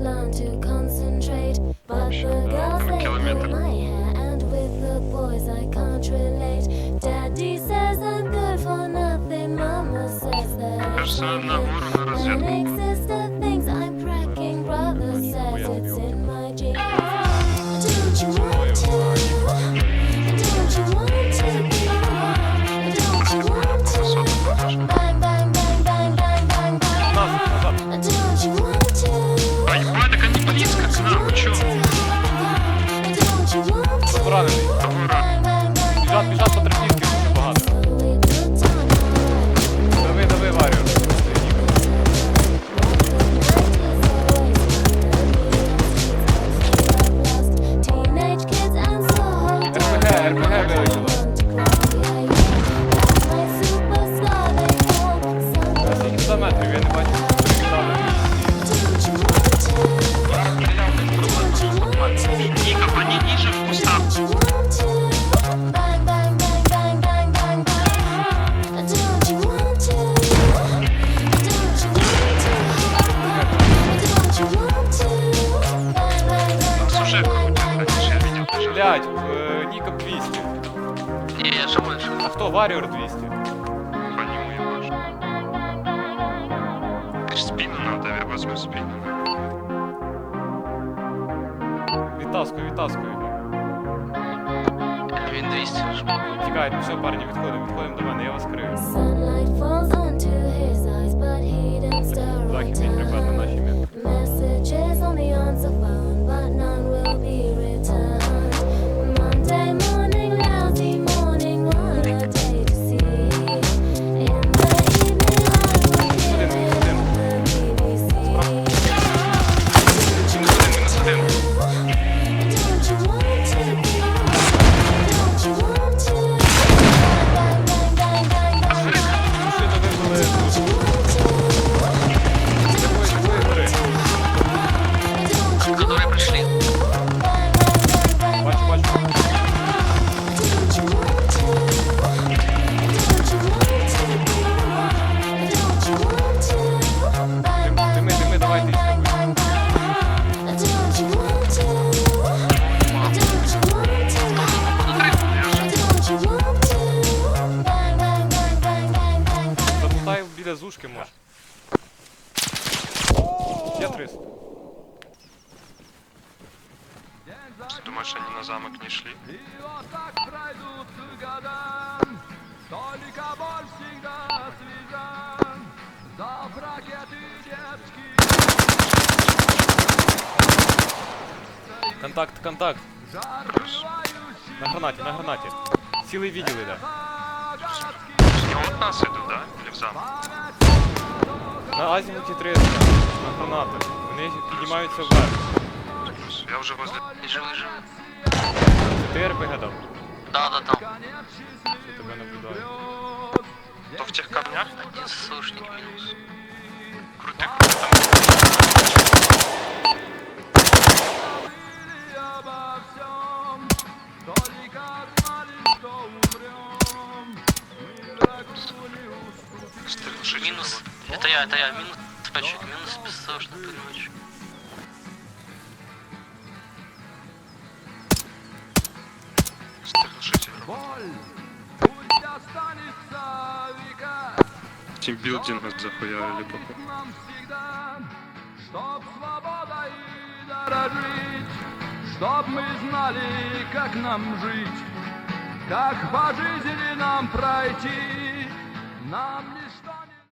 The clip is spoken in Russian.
learn to concentrate. But the girls, they pull my hair, and with the boys, I can't relate. Daddy says I'm good for nothing, Mama says that I can't. 60, 60, 30. даже. Блять, е, Ніка 200. Не, я же больше. А хто? Варіор 200. По нему ебашь. Ты ж спину надо, я возьму спину. Відтаскуй, відтаскуй його. Він 200 вже. Тікай, все, парні, відходимо, відходимо до мене, я вас крию. Замотай біля зушки може. Є 300. Думаешь, они на замок не шли? И вот так пройдут года, Только боль всегда свежа. Завтракеты детские, Контакт, контакт. жар бывающий На гранаті, на гранаті. Цілий відділ іде. Не от нас идут, да? Или в замок? На азімуті 300. На гранати. Вони піднімаються вверх. Я уже возле... Живы, живы. Це ти РПГ дав? Да, да, да. Що тебе наблюдаю? То в тех камнях? Один сушник минус. Крутый, круто. и обо всем, Только знали, что умрем. Мы врагу не уступим. Минус. это я, это я. Минус пачек, минус. Боль, пусть останется века, Тимбилдинга захуярили, всегда, чтоб свободой дорожить, чтоб мы знали, как нам жить, как по жизни нам пройти, нам лишь